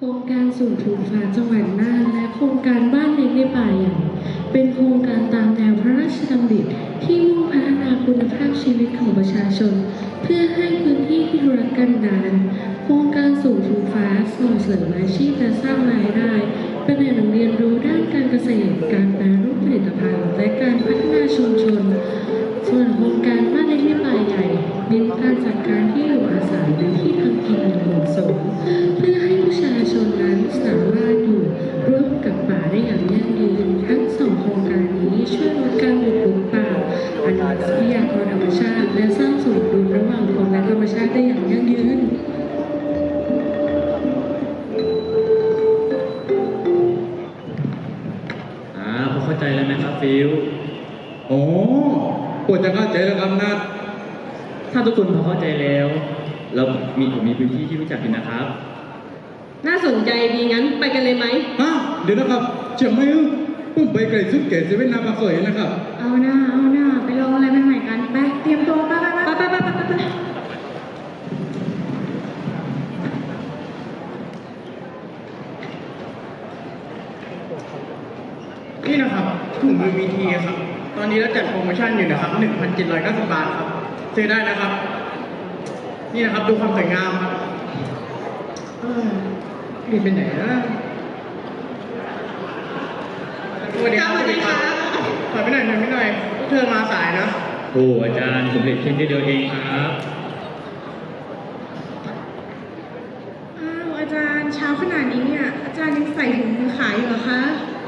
โครงการศูนย์ถูกฟ้าจังหวัดน่านและโครงการบ้านเล็กในป่าใหญ่เป็นโครงการตามแนวพระราชดำริที่มุ่งพัฒนาคุณภาพชีวิตของประชาชน เพื่อให้พื้นที่ที่ทุรกันดารโครงการศูนย์ถูกฟ้าส่งเสริมอาชีพและสร้างรายได้ เป็นแหล่งเรียนรู้ด้านการเกษตร การแปรรูปผลิตภัณฑ์ และการพัฒนาชุมชน ธรรมชาติและสร้างสมดุลระหว่างคนและธรรมชาติได้อย่างยั่งยืนอ่าพอเข้าใจแล้วนะครับฟิลโอ้ปวดจะเข้าใจแล้วครับนัดถ้าทุกคนพอเข้าใจแล้ว เรามีผมมีพื้นที่ที่รู้จักดีนะครับ น่าสนใจดีงั้นไปกันเลยไหม ฮะเดี๋ยวนะครับเชื่อไหมเออผมไปไกลสุดเกตเซเว่นนาปากซอยนะครับ เอาหน้าเอาหน้า รียมตัวไปไปไปไปไปไปไปไปนี่นะครับถุงมือวีทีครับ ตอนนี้เราจัดโปรโมชั่นอยู่นะครับ 1,790 บาทครับ ซื้อได้นะครับ นี่นะครับดูความสวยงามครับเอ้ยรีบไปไหนนะสวัสดีครับสวัสดีครับถอยไปหน่อยถอยไปหน่อยพวกเธอมาสายนะ โอ้อาจารย์ผมเด็กเพียงแค่เดียวเองครับอ้าวอาจารย์เช้าขนาดนี้เนี่ยอาจารย์ยังใส่ถุงมือขายอยู่เหรอคะ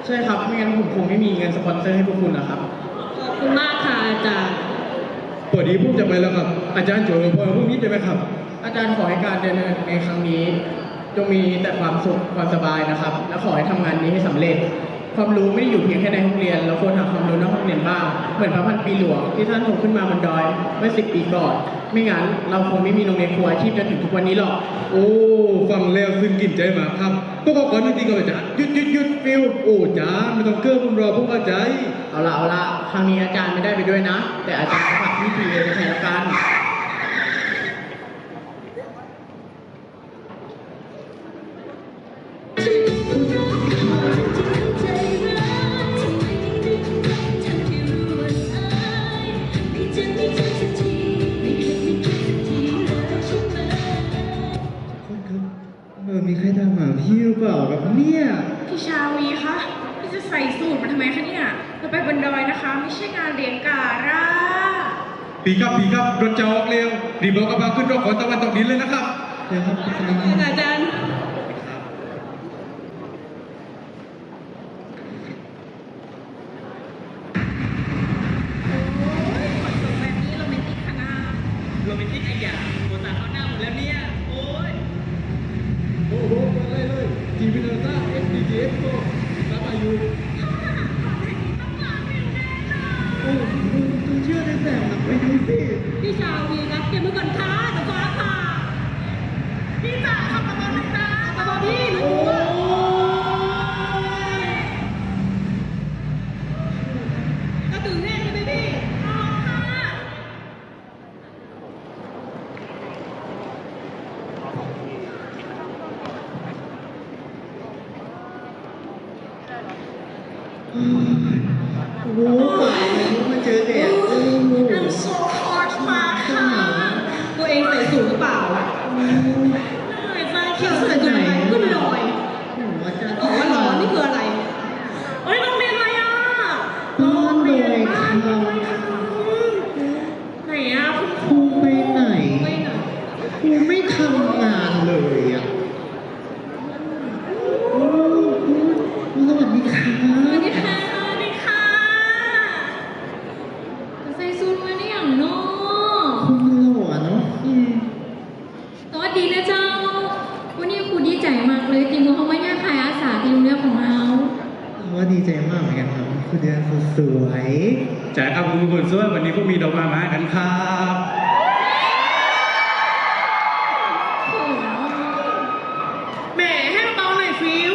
ใช่ครับไม่งั้นผมคงไม่มีเงินสปอนเซอร์ให้พวกคุณนะครับ ขอบคุณมากค่ะอาจารย์พอดีผมจะไปแล้วครับ อาจารย์ช่วยพอพวกนี้ได้ไหมครับ อาจารย์ขอให้การเดินทางในครั้งนี้จงมีแต่ความสุขความสบายนะครับ และขอให้ทำงานนี้ให้สำเร็จ ความรู้ไม่ได้อยู่เพียงแค่ในห้องเรียน เราควรหาความรู้นอกห้องเรียนบ้าง เหมือนพระพันปีหลวงที่ท่านส่งขึ้นมาบนดอยเมื่อสิบปีก่อน ไม่งั้นเราคงไม่มีโรงเรียนครูอาชีพจนถึงทุกวันนี้หรอก โอ้ฟังแล้วซึ้งกินใจมากครับก็ขอขอหนึ่งทีกับอาจารย์หยุดหยุดหยุดฟิลโอ้จ้าไม่ต้องเกินผมรอผมเข้าใจเอาละเอาละครั้งนี้อาจารย์ไม่ได้ไปด้วยนะ แต่อาจารย์ฝากวิธีเลยไปแทนละกันคน ตามหาพี่หรือเปล่าครับเนี่ยพี่ชาวีคะพี่จะใส่สูตรมาทำไมคะเนี่ยเราไปบนดอยนะคะ ไม่ใช่งานเลี้ยงการ่าปีครับปีครับรถจะออกเร็วรีบบอกกระบะขึ้นรถขอตะวันตกดินเลยนะครับเดี๋ยวครับอาจารย์แบบนี้โรแมนติกขนาดโรแมนติกไอ้ยาโคตาเข้าหน้าหมดแล้วเนี่ยโอ้ย โอ้โหมา เลย เบคุณคนสวยวันนี้พวกมีดอกไม้มากันครับแหมให้เบาๆหน่อยฟิว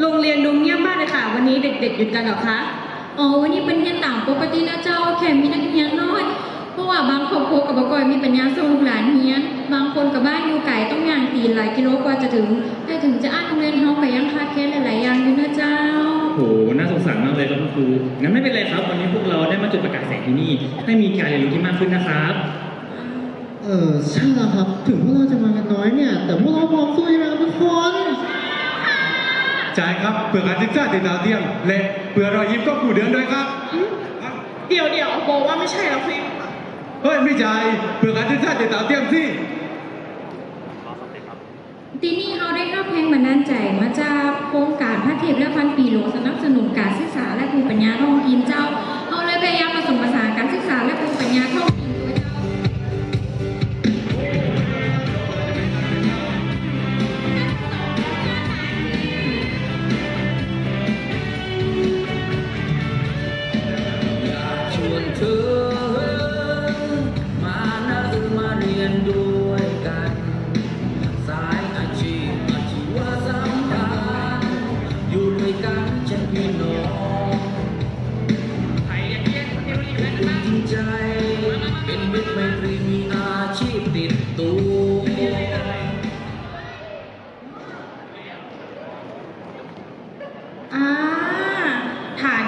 โรงเรียนดูเงียบมากเลยค่ะ วันนี้เด็กๆหยุดกันเหรอคะ อ๋อ วันนี้เป็นเรียนต่างปกตินะเจ้าแค่มีนักเรียนน้อย เพราะว่าบางครอบครัวกับบ่ก่อยมีปัญญาส่งลูกหลานเรียน บางคนกับบ้านอยู่ไกลต้องย่างตีนหลายกิโลกว่าจะถึง แต่ถึงจะอ่านโรงเรียนเฮาก็ยังคาดแคลนหลายๆอย่างอยู่นะเจ้า น่าสงสารมากเลยครับคุณครูงั้นไม่เป็นไรครับวันนี้พวกเราได้มาจุดประกาศแสงที่นี่ ให้มีการเรียนรู้ที่มากขึ้นนะครับ เออใช่แล้วครับ ถึงพวกเราจะมากันน้อยเนี่ย แต่พวกเราพร้อมสู้ใช่ไหมครับทุกคนใช่ครับเพื่อการศึกษาติดดาวเทียมและเพื่อรอยยิ้มก็ครูเดือนด้วยครับ เดี๋ยวเดี๋ยวโบว่าไม่ใช่แล้วฟิล์มเฮ้ยไม่ใช่เพื่อการศึกษาติดดาวเทียมสิทีนี้เราได้รับแรงบันดาลใจ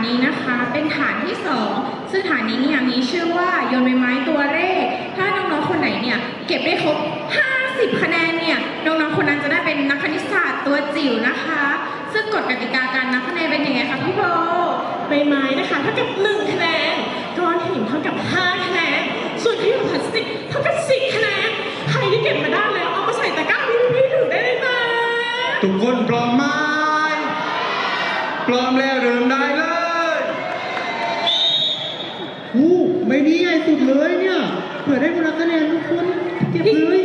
นนี้นะคะ เป็นฐานที่สองซึ่งฐานนี้เนี่ยมีชื่อว่าโยนใบไม้ตัวเลข ถ้าน้องๆคนไหนเนี่ยเก็บได้ครบ 50 คะแนนเนี่ยน้องๆคนนั้นจะได้เป็นนักคณิตศาสตร์ตัวจิ๋วนะคะ ซึ่งกฎกติกาการนับคะแนนเป็นยังไงคะพี่โบใบไม้นะคะเท่ากับ1คะแนนก้อนหินเท่ากับ 5 คะแนนส่วนที่อยู่พลาสติกเท่ากับ10คะแนนใครที่เก็บมาได้แล้วเอามาใส่ตะกร้าพี่ๆถือได้เลยนะทุกคนพร้อมไหมพร้อมแล้วเริ่มได้เลย อู้ไม่ดีใหญ่สุดเลยเนี่ย เผื่อได้โบนัสคะแนนทุกคน เก็บเลย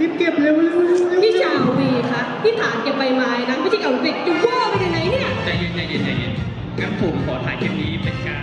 รีบเก็บเร็วเร็วเร็วเร็วพี่ชาววีคะพี่ฐานเก็บใบไม้นะไม่ใช่เอาเด็กจะว่าไปยังไงเนี่ยใจเย็นใจเย็นใจเย็นงั้นผมขอถ่ายคลิปนี้เป็นการ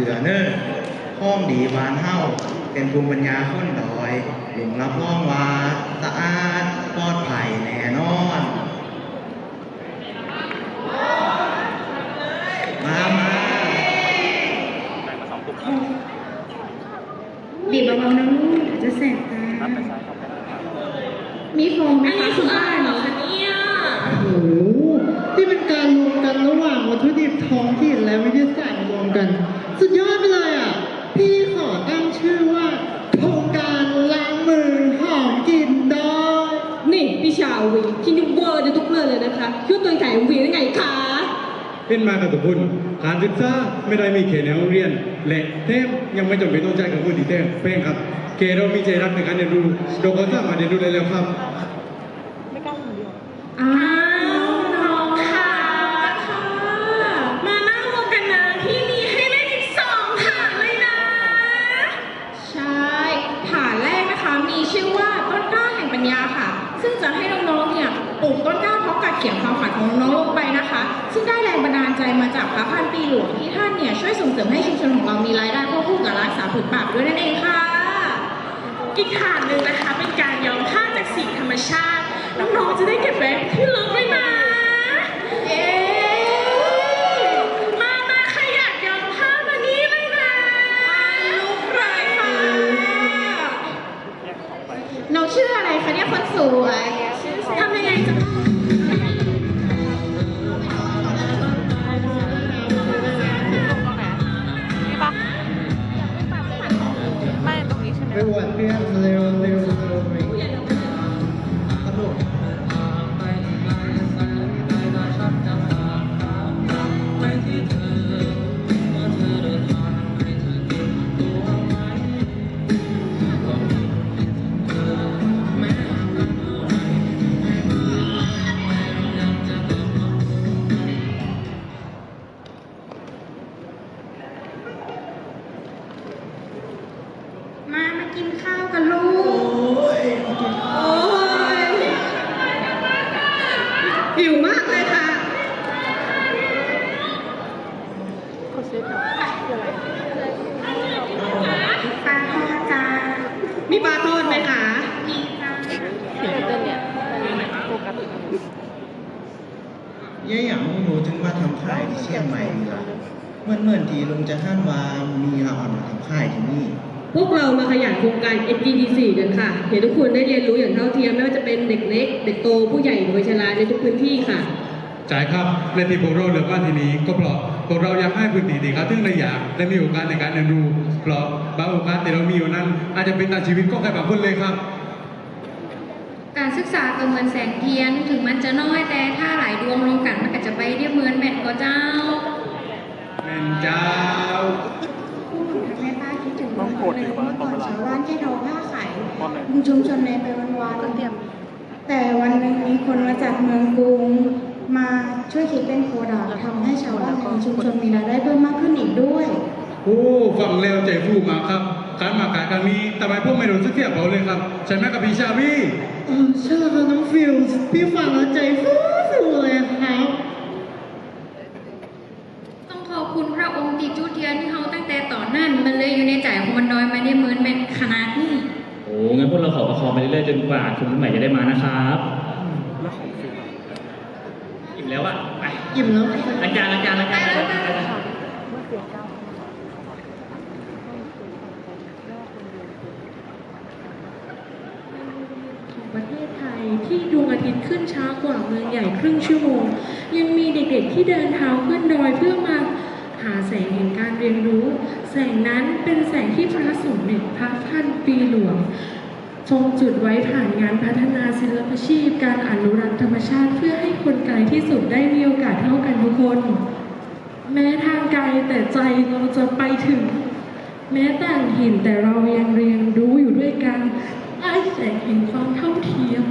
รูดกับเกลือเนอห้องดีหวานเฮ้าเป็นภูมิปัญญาคนดอยลุงรับรองว่าสะอาดปลอดภัยแน่นอน มามาบีบเบาๆนะลูกเดี๋ยวจะแสบตามีโฟมไหมอันคะนี้คืออะไรเหรอคะ ทุกคนการศึกษาไม่ได้มีแค่ในห้องเรียน และเทมยังไม่จำเป็นต้องใช้กับมือดีเทมเพ่งครับเคเรามีใจรักในการเรียนรู้เราก็สามารถเรียนรู้ได้แล้วครับอ้าวน้ รงบันมาจากพระพันปีหลวงที่ท่านเนี่ยช่วยส่งเสริมให้ชุมชนของเรามีรายได้ควบคู่กับรักษาผืนป่าด้วยนั่นเองค่ะ อีกฐานหนึ่งนะคะ เป็นการย้อมผ้าจากสิ่งธรรมชาติ น้องๆจะได้เก็บไว้ที่ลึกไว้นะเเช็คกับคืออะไรปลาทอดจ้ามีปลาทอดไหมคะมีจ้าเห็นต้นเนี่ยโกัสย่าอย่างหนูถึงมาทำค่ายที่เชียงใหม่ล่ะเมื่อเมื่อทีลุงจะท่านว่ามีเราเอามาทำค่ายที่นี่ พวกเรามาขยันโครงการ SGDC กันค่ะเห็นทุกคนได้เรียนรู้อย่างเท่าเทียมไม่ว่าจะเป็นเด็กเล็ก เด็กโตผู้ใหญ่หรือวัยชราในทุกพื้นที่ค่ะจ่ายครับเละทีโพวกเราเลือกว่าที่นี้ก็ปลอด พวกเราอยากให้พื้นที่ที่เขาถึงระยะและมีโอกาสในการเรียนรู้เพราะบางโอกาสที่เรามีอยู่นั้น อาจจะเป็นตามชีวิตก็ใครบางคนเลยครับ การศึกษาก็เหมือนแสงเทียนถึงมันจะน้อยแต่ถ้าหลายดวงรวมกันมันก็จะไปได้เหมือนแม่นก็เจ้าเป็นเจ้าแม่ป้าคิดถึงต้องโกรธเมื่อก่อนชาวบ้านแค่ทอผ้าขายลุงชุมชนในไปวันวานแต่วันหนึ่งมีคนมาจากเมืองกรุง มาช่วยคิดเป็นโปรดักต์ทำให้ชาวบ้านในชุมชนมีรายได้เพิ่มมากขึ้นอีกด้วย โอ้ฟังแล้วใจฟูมากครับ การมาการครั้งนี้ทำไมพวกไม่รู้สึกเสียเปล่าเลยครับ ใช่ไหมกับพี่ชาวี่เออใช่ค่ะน้องฟิลส์พี่ฟังแล้วใจฟูฟูเลยครับต้องขอบคุณพระองค์ติจูเทียนที่เขาตั้งแต่ตอนนั้นมันเลยอยู่ในใจของมันน้อยไม่ได้เหมือนแม่นขนาดนี้โอ้งั้นพวกเราขอประคองไปเรื่อยๆจนกว่าคนรุ่นใหม่จะได้มานะครับอิ่ม แล้วอะไปอิ่มแล้วอาจารย์อาจารย์อาจารย์อาจารย์อาจารย์ของประเทศไทยที่ดวงอาทิตย์ขึ้นช้ากว่าเมืองใหญ่ครึ่งชั่วโมง ยังมีเด็กๆที่เดินเท้าขึ้นดอยเพื่อมาหาแสงแห่งการเรียนรู้ แสงนั้นเป็นแสงที่พระสมเด็จพระท่านปีหลวง ทรงจุดไว้ผ่านงานพัฒนาศิลปชีพ การอนุรักษ์ธรรมชาติ เพื่อให้คนไกลที่สุดได้มีโอกาสเท่ากันทุกคน แม้ทางไกลแต่ใจเราจะไปถึง แม้ต่างหินแต่เรายังเรียนรู้อยู่ด้วยกันไอ้แสงแห่งความเท่าเทียม